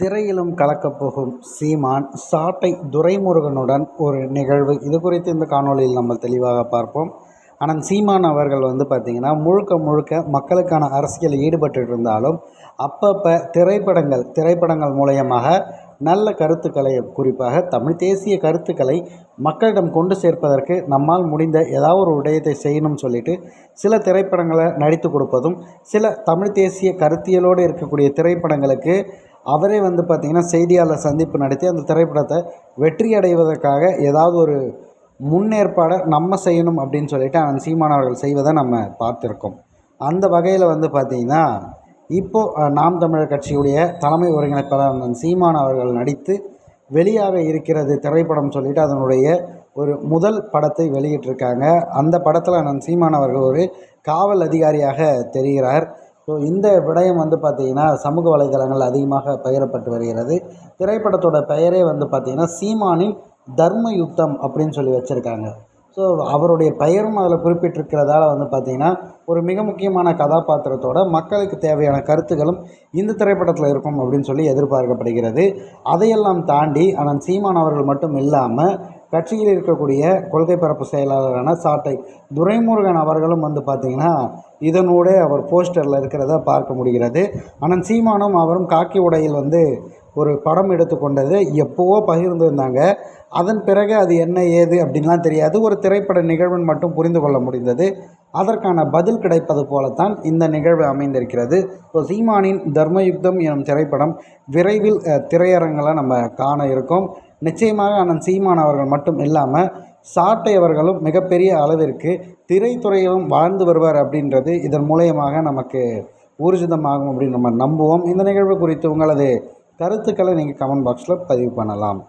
திரையிலும் கலக்கப்போகும் சீமான் சாட்டை துரைமுருகனுடன் ஒரு நிகழ்வு. இது குறித்து இந்த காணொளியில் நம்ம தெளிவாக பார்ப்போம். ஆனால் சீமான் அவர்கள் வந்து பார்த்திங்கன்னா முழுக்க முழுக்க மக்களுக்கான அரசியலில் ஈடுபட்டு இருந்தாலும் அப்பப்போ திரைப்படங்கள் திரைப்படங்கள் மூலயமாக நல்ல கருத்துக்களை குறிப்பாக தமிழ் தேசிய கருத்துக்களை மக்களிடம் கொண்டு சேர்ப்பதற்கு நம்மால் முடிந்த ஏதாவது ஒரு விடயத்தை செய்யணும்னு சொல்லிட்டு சில திரைப்படங்களை நடித்து கொடுப்பதும் சில தமிழ் தேசிய கருத்தியலோடு இருக்கக்கூடிய திரைப்படங்களுக்கு அவரே வந்து பார்த்திங்கன்னா செய்தியாளர் சந்திப்பு நடத்தி அந்த திரைப்படத்தை வெற்றி அடைவதற்காக ஏதாவது ஒரு முன்னேற்பாடை நம்ம செய்யணும் அப்படின்னு சொல்லிட்டு அண்ணன் சீமான் அவர்கள் செய்வதை நம்ம பார்த்துருக்கோம். அந்த வகையில் வந்து பார்த்திங்கன்னா இப்போது நாம் தமிழர் கட்சியுடைய தலைமை ஒருங்கிணைப்பாளர் அண்ணன் சீமான் அவர்கள் நடித்து வெளியாக இருக்கிறது திரைப்படம் சொல்லிட்டு அதனுடைய ஒரு முதல் படத்தை வெளியிட்டிருக்காங்க. அந்த படத்தில் அண்ணன் சீமான் அவர்கள் ஒரு காவல் அதிகாரியாக தெரிகிறார். ஸோ இந்த விடயம் வந்து பார்த்திங்கன்னா சமூக வலைதளங்கள் அதிகமாக பகிரப்பட்டு வருகிறது. திரைப்படத்தோட பெயரே வந்து பார்த்திங்கன்னா சீமானின் தர்ம யுத்தம் அப்படின்னு சொல்லி வச்சுருக்காங்க. ஸோ அவருடைய பெயரும் அதில் குறிப்பிட்டிருக்கிறதால வந்து பார்த்திங்கன்னா ஒரு மிக முக்கியமான கதாபாத்திரத்தோட மக்களுக்கு தேவையான கருத்துக்களும் இந்த திரைப்படத்தில் இருக்கும் அப்படின்னு சொல்லி எதிர்பார்க்கப்படுகிறது. அதையெல்லாம் தாண்டி ஆனால் சீமான் அவர்கள் மட்டும் இல்லாமல் கட்சியில் இருக்கக்கூடிய கொள்கை பரப்பு செயலாளரான சாட்டை துரைமுருகன் அவர்களும் வந்து பார்த்திங்கன்னா இதனோட அவர் போஸ்டரில் இருக்கிறத பார்க்க முடிகிறது. ஆனால் சீமானும் அவரும் காக்கி உடையில் வந்து ஒரு படம் எடுத்துக்கொண்டது எப்போவோ பகிர்ந்திருந்தாங்க அதன் பிறகு அது என்ன ஏது அப்படின்லாம் தெரியாது. ஒரு திரைப்பட நிகழ்வுன்னு மட்டும் புரிந்து கொள்ள முடிந்தது. அதற்கான பதில் கிடைப்பது போலத்தான் இந்த நிகழ்வு அமைந்திருக்கிறது. ஸோ சீமானின் தர்மயுக்தம் எனும் திரைப்படம் விரைவில் திரையரங்கில் நம்ம காண இருக்கோம். நிச்சயமாக அண்ணன் சீமான் அவர்கள் மட்டும் இல்லாமல் சாட்டை அவர்களும் மிகப்பெரிய அளவிற்கு திரைத்துறையிலும் வாழ்ந்து வருவார் அப்படின்றது இதன் மூலயமாக நமக்கு ஊர்ஜிதமாகும் அப்படின்னு நம்ம நம்புவோம். இந்த நிகழ்வு குறித்து உங்களது கருத்துக்களை நீங்கள் கமெண்ட் பாக்ஸில் பதிவு பண்ணலாம்.